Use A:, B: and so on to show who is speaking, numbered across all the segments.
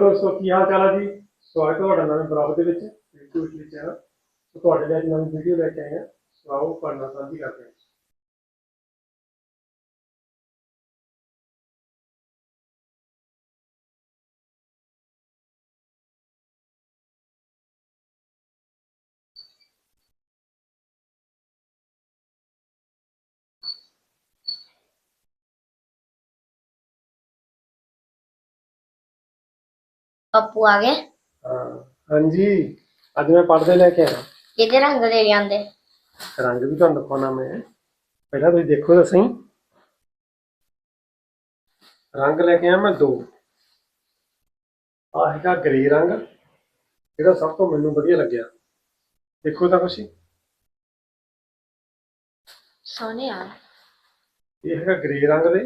A: ਦੋਸਤੋ ਕੀ ਹਾਲ ਚਾਲ ਹੈ ਜੀ? ਸਵਾਗਤ ਹੈ ਤੁਹਾਡਾ ਨਵੇਂ ਬਲੌਗ ਦੇ ਵਿੱਚ, YouTube ਚੈਨਲ। ਤੁਹਾਡੇ ਲਈ ਨਵੀਂ ਵੀਡੀਓ ਲੈ ਕੇ ਆਏ ਹਾਂ। ਸੋ ਆਓ ਪੜਨਾ ਸਾਂਝੀ ਕਰਦੇ ਹਾਂ।
B: ਪੱਪੂ ਆ ਗਏ।
A: ਹਾਂ। ਹਾਂਜੀ। ਅੱਜ ਮੈਂ ਪੜਦੇ ਲੈ ਕੇ ਆਇਆ।
B: ਕਿਹਦੇ ਰੰਗ ਦੇ ਲਿਆਂਦੇ?
A: ਰੰਗ ਵੀ ਤੁਹਾਨੂੰ ਦਿਖਾਉਣਾ ਮੈਂ। ਪਹਿਲਾਂ ਤੁਸੀਂ ਦੇਖੋ ਤਾਂ ਸਹੀ। ਰੰਗ ਲੈ ਕੇ ਆਇਆ ਮੈਂ ਦੋ। ਆਹ ਹੈਗਾ ਗ੍ਰੇ ਰੰਗ। ਜਿਹੜਾ ਸਭ ਤੋਂ ਮੈਨੂੰ ਵਧੀਆ ਲੱਗਿਆ। ਦੇਖੋ ਤਾਂ ਕੁਛ
B: ਸੋਹਣੇ ਆ।
A: ਇਹ ਹੈਗਾ ਗ੍ਰੇ ਰੰਗ ਦੇ।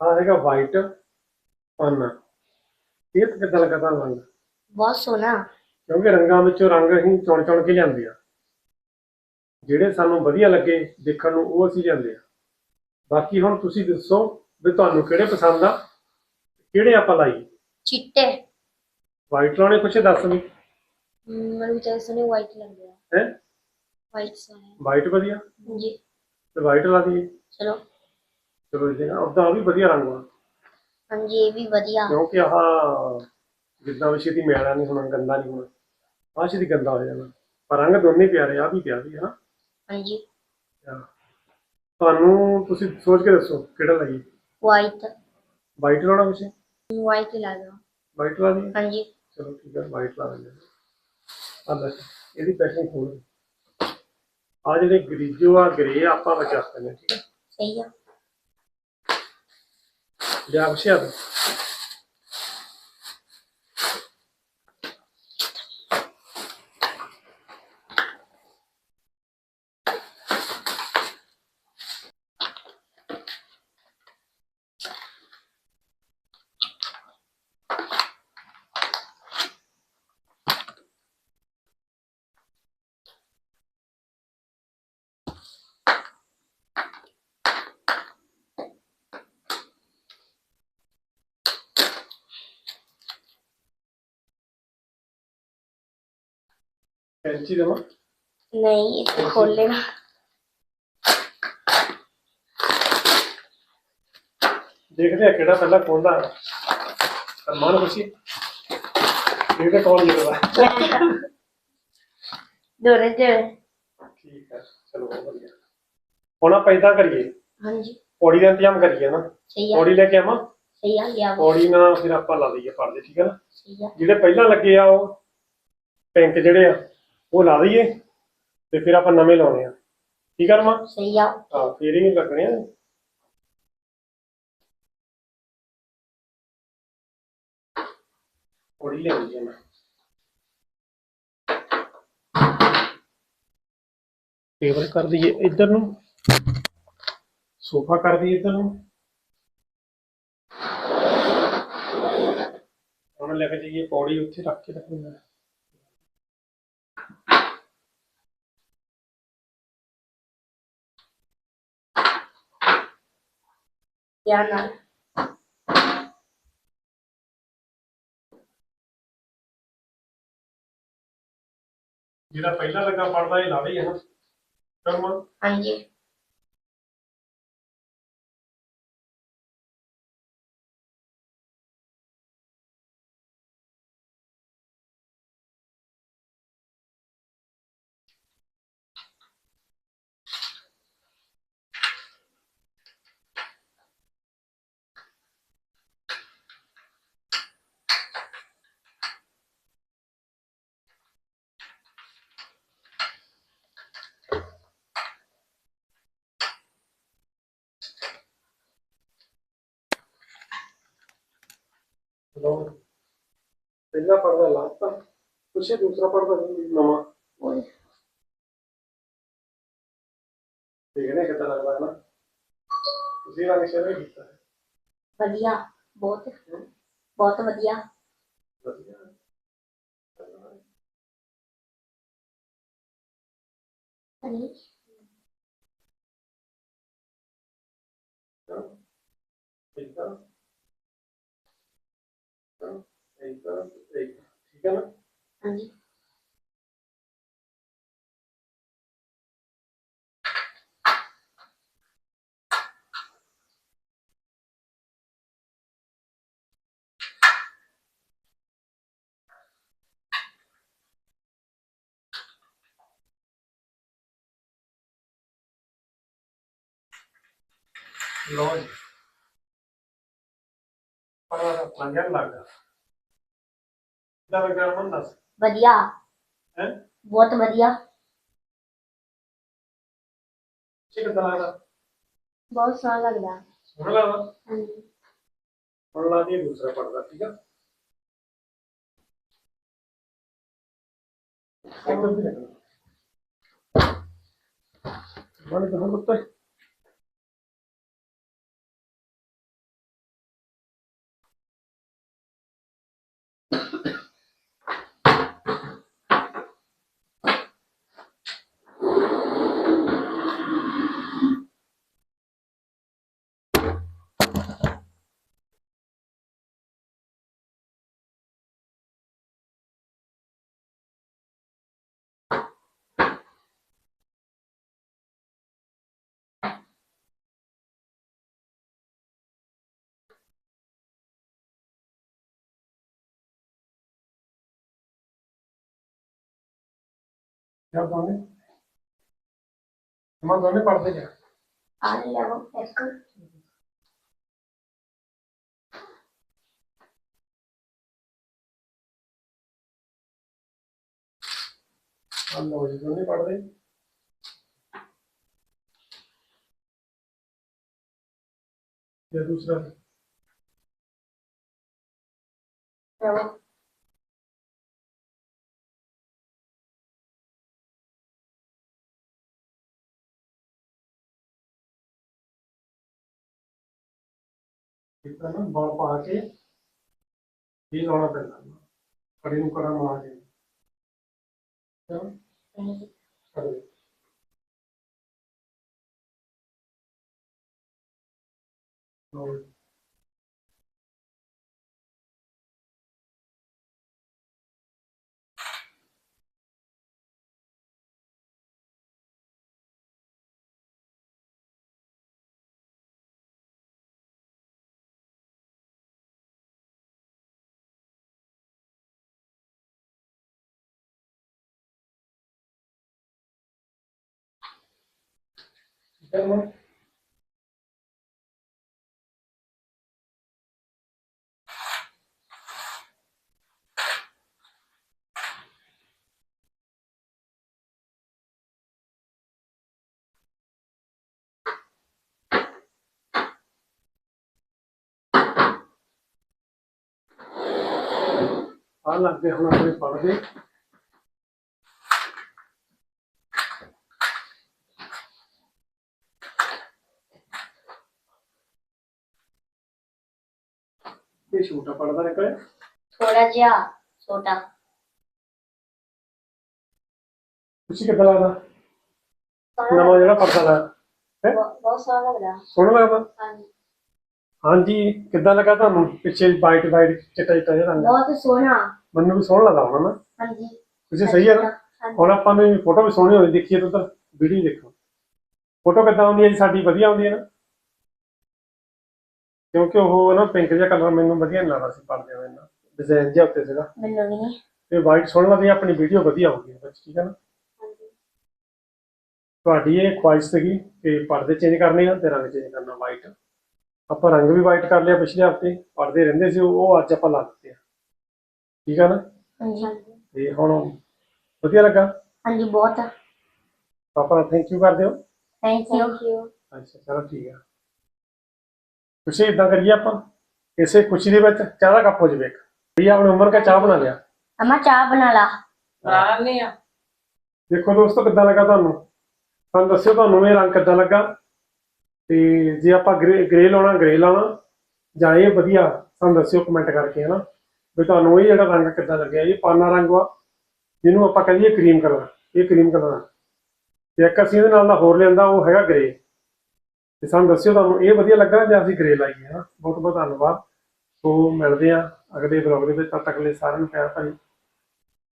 A: ਆ ਹੈਗਾ ਵਾਈਟ ਪਨ ਇਹ ਤਾਂ ਕਿੱਦਾਂ ਲੱਗਾ ਤੁਹਾਨੂੰ ਰੰਗ?
B: ਬਹੁਤ ਸੋਹਣਾ।
A: ਕਿਉਂਕਿ ਰੰਗਾਂ ਵਿੱਚੋਂ ਰੰਗ ਅਸੀਂ ਚੁਣ ਚੁਣ ਕੇ ਲਿਆਂਦੇ ਆ। ਜਿਹੜੇ ਸਾਨੂੰ ਵਧੀਆ ਲੱਗੇ ਦੇਖਣ ਨੂੰ ਉਹ ਅਸੀਂ ਲਿਆਂਦੇ ਆ। ਬਾਕੀ ਹੁਣ ਤੁਸੀਂ ਦੱਸੋ ਵੀ ਤੁਹਾਨੂੰ ਕਿਹੜੇ ਪਸੰਦ ਆ ਕਿਹੜੇ ਆਪਾਂ ਲਾਈਏ?
B: ਚਿੱਟੇ।
A: ਵਾਈਟ ਲਾਉਣੇ ਕੁਛ ਦੱਸ ਵੀ।
B: ਮੈਨੂੰ ਤਾਂ ਸੋਹਣੇ ਵਾਈਟ ਲੱਗਦੇ
A: ਹੈ?
B: ਵਾਈਟ ਸੋਹਣੇ
A: ਵਾਈਟ ਵਧੀਆ?
B: ਜੀ
A: ਤੇ ਵਾਈਟ ਲਾ ਦਈਏ।
B: ਚਲੋ।
A: ਚਲੋ ਜੀ ਉਹਦਾ ਵੀ ਵਧੀਆ ਰੰਗ ਆ
B: ਹਾਂਜੀ ਇਹ ਵੀ ਵਧੀਆ।
A: ਕਿਉਂਕਿ ਆਹ ਜਿੱਦਾਂ ਵੀ ਛੇਤੀ ਮੈਲਾ ਨਹੀਂ ਹੋਣਾ ਗੰਦਾ ਨਹੀਂ ਹੋਣਾ। ਆਹ ਛੇਤੀ ਗੰਦਾ ਹੋ ਜਾਣਾ। ਪਰ ਰੰਗ ਦੋਨੇ ਪਿਆਰੇ ਆ ਵੀ ਪਿਆਰੀ ਹੈ ਨਾ
B: ਹਾਂਜੀ।
A: ਤੁਹਾਨੂੰ ਤੁਸੀਂ ਸੋਚ ਕੇ ਦੱਸੋ ਕਿਹੜਾ ਲਾਈਏ?
B: ਵਾਈਟ
A: ਵਾਈਟ ਲਾਉਣਾ ਕੁਛ
B: ਵਾਈਟ ਲਾ ਦੋ
A: ਵਾਈਟ ਲਾ ਦਈਏ
B: ਹਾਂਜੀ।
A: ਚਲੋ ਠੀਕ ਹੈ ਵਾਈਟ ਲਾ ਦਿੰਦੇ ਹਾਂ ਆਹ ਲੈ ਇਹਦੀ ਪੈਕਿੰਗ ਖੋਲ ਆ ਜਿਹੜੇ ਗਰੀਜੋ ਆ ਗਰੇ ਆਪਾਂ ਬਚਾ ਸਕਦੇ ਹਾਂ ਠੀਕ ਹੈ
B: ਸਹੀ ਆ।
A: ਲਿਆ ਬਸ਼ਿਆ ਤੂੰ ਕੈਂਚੀ ਦੇਵਾਂ?
B: ਨਹੀਂ ਇਹ ਖੋਲੇਗਾ
A: ਦੇਖਦੇ ਆ ਕਿਹੜਾ ਪਹਿਲਾਂ ਖੋਲਦਾ ਅਰਮਾਨ ਖੁਸ਼ੀ। ਇਹਦੇ ਕੌਣ ਜਿਹੜਾ
B: ਦੋਰੇ ਦੇ
A: ਠੀਕ ਹੈ ਚਲੋ ਬਹੁਤ ਵਧੀਆ। ਹੁਣ ਆਪਾਂ ਏਦਾਂ ਕਰੀਏ।
B: ਹਾਂਜੀ।
A: ਪੌੜੀ ਦਾ ਇੰਤਜ਼ਾਮ ਕਰੀਏ ਨਾ।
B: ਸਹੀ ਆ।
A: ਪੌੜੀ ਲੈ ਕੇ ਆਵਾਂ?
B: ਸਹੀ ਆ ਲਿਆ
A: ਪੌੜੀ ਨਾਲ ਫਿਰ ਆਪਾਂ ਲਾ ਦਈਏ ਪਰਦੇ ਠੀਕ ਹੈ ਨਾ?
B: ਸਹੀ ਆ।
A: ਜਿਹੜੇ ਪਹਿਲਾਂ ਲੱਗੇ ਆ ਉਹ ਪਿੰਕ ਜਿਹੜੇ ਆ ਉਹ ਲਾ ਦਈਏ ਤੇ ਫਿਰ ਆਪਾਂ ਨਵੇਂ ਲਾਉਣੇ ਆ। ਠੀਕ ਆ ਰਮਾ?
B: ਸਹੀ ਆ।
A: ਹਾਂ ਫਿਰ ਹੀ ਲੱਗਣੇ ਆ। ਪੌੜੀ ਲੈ ਲਈ ਮੈਂ। ਟੇਬਲ ਕਰ ਦਈਏ ਇੱਧਰ ਨੂੰ। ਸੋਫਾ ਕਰ ਦਈਏ ਇੱਧਰ ਨੂੰ। ਹੁਣ ਲੈ ਕੇ ਜਾਈਏ ਪੌੜੀ ਉੱਥੇ ਰੱਖ ਕੇ ਰੱਖਣੀ ਹੈ
B: ਧਿਆਨ ਨਾਲ
A: ਜਿਹੜਾ ਪਹਿਲਾਂ ਲੱਗਾ ਪੜਦਾ ਇਹ ਲਾ ਲਈਏ ਨਾ ਕਰਮਾ
B: ਹਾਂਜੀ
A: ਕੌਣ ਪਹਿਲਾ ਪਰਦਾ ਲਾਤਾ ਤੁਸੀਂ ਦੂਸਰਾ ਪਰਦਾ ਨਹੀਂ
B: ਨਵਾਂ।
A: ਹੋਏ ਦੇਖਣੇ ਕਿਤਾ ਲੱਗਦਾ ਹੈ ਨਾ। ਤੁਸੀਂ ਵਾਲੇ ਸ਼ੇਅਰ ਕੀਤਾ ਹੈ।
B: ਵਧੀਆ ਬਹੁਤ। ਬਹੁਤ ਵਧੀਆ।
A: ਵਧੀਆ।
B: ਹਾਂਜੀ।
A: ਠੀਕ ਆ। ਠੀਕ ਆ ਠੀਕ ਹੈ ਨਾ
B: ਹਾਂਜੀ
A: ਲੋ ਜੀ ਪਰ ਲੱਗਿਆ ਲੱਗਦਾ ਕਿਦਾਂ ਲੱਗਾ ਮਨ ਦੱਸ
B: ਵਧੀਆ।
A: ਹੈ?
B: ਬਹੁਤ ਵਧੀਆ।
A: ਕਿਦਾਂ ਲੱਗਦਾ?
B: ਬਹੁਤ ਸੋਹਣਾ ਲੱਗਦਾ।
A: ਸੋਹਣਾ ਲੱਗਦਾ?
B: ਹਾਂਜੀ।
A: ਹੁਣ ਲਾ ਦੀ ਦੂਸਰਾ ਪੜਦਾ ਠੀਕ ਆ? ਇੱਧਰ ਵੀ ਲੱਗਣਾ ਮਨ ਤਾਂ ਹੁਣ ਉੱਤੇ ਕਿਆ ਦੋਨੇ ਮੈਂ ਦੋਨੇ ਪੜਦੇ ਜਾ।
B: ਆ ਲਓ ਇੱਕ।
A: ਹਾਂ ਲੋ ਜੀ ਦੋਨੇ ਪੜਦੇ ਤੇ ਦੂਸਰਾ।
B: ਲਓ
A: ਇਦਾਂ ਨਾ ਬਲ ਪਾ ਕੇ ਇਹ ਲਾਉਣਾ ਪੈਂਦਾ ਕੜੀ ਨੂੰ ਕੜਾ ਮਾਰ ਕੇ। ਚਲੋ।
B: ਹਾਂਜੀ
A: ਕਰੋ ਲਓ ਜੀ। ਠੀਕ ਹੈ ਨਾ ਆ ਲੱਗਦੇ ਇਹ ਛੋਟਾ ਪੜਦਾ ਨਿਕਲਿਆ
B: ਥੋੜਾ ਜਿਹਾ ਛੋਟਾ।
A: ਤੁਸੀਂ ਕਿੱਦਾਂ ਲੱਗਦਾ? ਨਵਾਂ ਜਿਹੜਾ ਪੜਦਾ ਦਾ ਹੈ?
B: ਬਹੁਤ ਬਹੁਤ ਸੋਹਣਾ ਲੱਗਦਾ।
A: ਸੋਹਣਾ ਲੱਗਦਾ?
B: ਹਾਂਜੀ।
A: ਹਾਂਜੀ ਕਿੱਦਾਂ ਲੱਗਾ ਤੁਹਾਨੂੰ ਪਿੱਛੇ ਵਾਈਟ ਵਾਈਟ ਚਿੱਟਾ ਚਿੱਟਾ ਜਿਹਾ ਰੰਗ?
B: ਬਹੁਤ ਸੋਹਣਾ।
A: ਮੈਨੂੰ ਵੀ ਸੋਹਣਾ ਲੱਗਾ ਹੋਣਾ ਨਾ।
B: ਹਾਂਜੀ।
A: ਤੁਸੀਂ ਸਹੀ ਹੈ ਨਾ?
B: ਹਾਂਜੀ।
A: ਹੁਣ ਆਪਾਂ ਨੂੰ ਫੋਟੋ ਵੀ ਸੋਹਣੀ ਹੋਣੀ ਦੇਖੀਏ ਤਾਂ ਉਧਰ ਵੀਡੀਓ ਦੇਖੋ। ਫੋਟੋ ਕਿੱਦਾਂ ਆਉਂਦੀ ਹੈ ਜੀ? ਸਾਡੀ ਵਧੀਆ ਆਉਂਦੀ ਹੈ ਨਾ? ਕਿਉਂਕਿ ਉਹ ਨਾ ਪਿੰਕ ਜਿਹਾ ਕਲਰ ਮੈਨੂੰ ਵਧੀਆ ਨਹੀਂ ਲੱਗਦਾ ਸੀ ਪੜਦੇ ਹੋਏ ਨਾ। ਡਿਜ਼ਾਈਨ ਜਿਹਾ ਉੱਤੇ ਸੀਗਾ।
B: ਮੈਨੂੰ ਵੀ ਨਹੀਂ
A: ਤੇ ਵਾਈਟ ਸੋਹਣਾ ਲੱਗਦੀ ਹੈ, ਆਪਣੀ ਵੀਡੀਓ ਵਧੀਆ ਆਊਗੀ ਬੱਚ ਠੀਕ ਹੈ ਨਾ? ਤੁਹਾਡੀ ਇਹ ਖੁਆਇਸ਼ ਸੀਗੀ ਕਿ ਪਰਦੇ ਚੇਂਜ ਕਰਨੇ ਆ ਤੇ ਰੰਗ ਚੇਂਜ ਕਰਨਾ ਵਾਈਟ ਆਪਾਂ ਰੰਗ ਵੀ ਵਾਈਟ ਕਰ ਲਿਆ ਪਿਛਲੇ ਹਫ਼ਤੇ ਪਰਦੇ ਰਹਿੰਦੇ ਸੀ ਉਹ ਅੱਜ ਆਪਾਂ ਲਾ ਦਿੱਤੇ ਆ। ਠੀਕ ਹੈ ਨਾ?
B: ਹਾਂਜੀ।
A: ਤੇ ਹੁਣ ਵਧੀਆ ਲੱਗਾ?
B: ਹਾਂਜੀ ਬਹੁਤ।
A: ਪਾਪਾ ਥੈਂਕ ਯੂ ਕਰਦੇ ਹੋ?
B: ਥੈਂਕ ਯੂ
A: ਅੱਛਾ ਚਲੋ ਠੀਕ ਆ। ਤੁਸੀਂ ਇਦਾਂ ਕਰੀਏ ਆਪਾਂ ਇਸੇ ਖੁਸ਼ੀ ਦੇ ਵਿੱਚ ਚਾਹ ਦਾ ਕੱਪ ਹੋ ਜਾਵੇ ਇੱਕ। ਵੀ ਆਪਣੀ ਉਮਰ ਦਾ ਚਾਹ ਬਣਾ ਲਿਆ।
B: ਅਮਾ ਚਾਹ ਬਣਾ ਲਾ।
C: ਰਾਣੇ ਆ।
A: ਦੇਖੋ ਦੋਸਤੋ ਕਿੱਦਾਂ ਲੱਗਾ ਤੁਹਾਨੂੰ? ਸਾਨੂੰ ਦੱਸਿਓ ਤੁਹਾਨੂੰ ਇਹ ਰੰਗ ਕਿੱਦਾਂ ਲੱਗਾ। ਤੇ ਜੇ ਆਪਾਂ ਗ੍ਰੇ ਲਾਉਣਾ ਗ੍ਰੇ ਲਾਉਣਾ ਜਾਂ ਇਹ ਵਧੀਆ ਸਾਨੂੰ ਦੱਸਿਓ ਕਮੈਂਟ ਕਰਕੇ ਹਨਾ? ਵੀ ਤੁਹਾਨੂੰ ਇਹ ਜਿਹੜਾ ਰੰਗ ਕਿੱਦਾਂ ਲੱਗਿਆ ਇਹ ਪਾਨਾ ਰੰਗ ਵਾ ਜਿਹਨੂੰ ਆਪਾਂ ਕਹੀਏ ਕਰੀਮ ਕਲਰ। ਇਹ ਕਰੀਮ ਕਲਰ ਆ। ਤੇ ਇੱਕ ਅਸੀਂ ਇਹਦੇ ਨਾਲ ਦਾ ਹੋਰ ਲਿਆਂਦਾ ਉਹ ਹੈਗਾ ਗ੍ਰੇ। ਤੇ ਸਾਨੂੰ ਦੱਸਿਓ ਤੁਹਾਨੂੰ, ਇਹ ਵਧੀਆ ਲੱਗਾ ਜਾਂ ਅਸੀਂ ਗ੍ਰੇ ਲਾਈਏ? ਹਾਂ ਬਹੁਤ ਬਹੁਤ ਧੰਨਵਾਦ। ਸੋ ਮਿਲਦੇ ਆ ਅਗਲੇ ਬਲੌਗ ਦੇ ਵਿੱਚ। ਤਦ ਤੱਕ ਲਈ ਸਾਰਿਆਂ ਨੂੰ ਪਿਆਰ ਭਰੀ।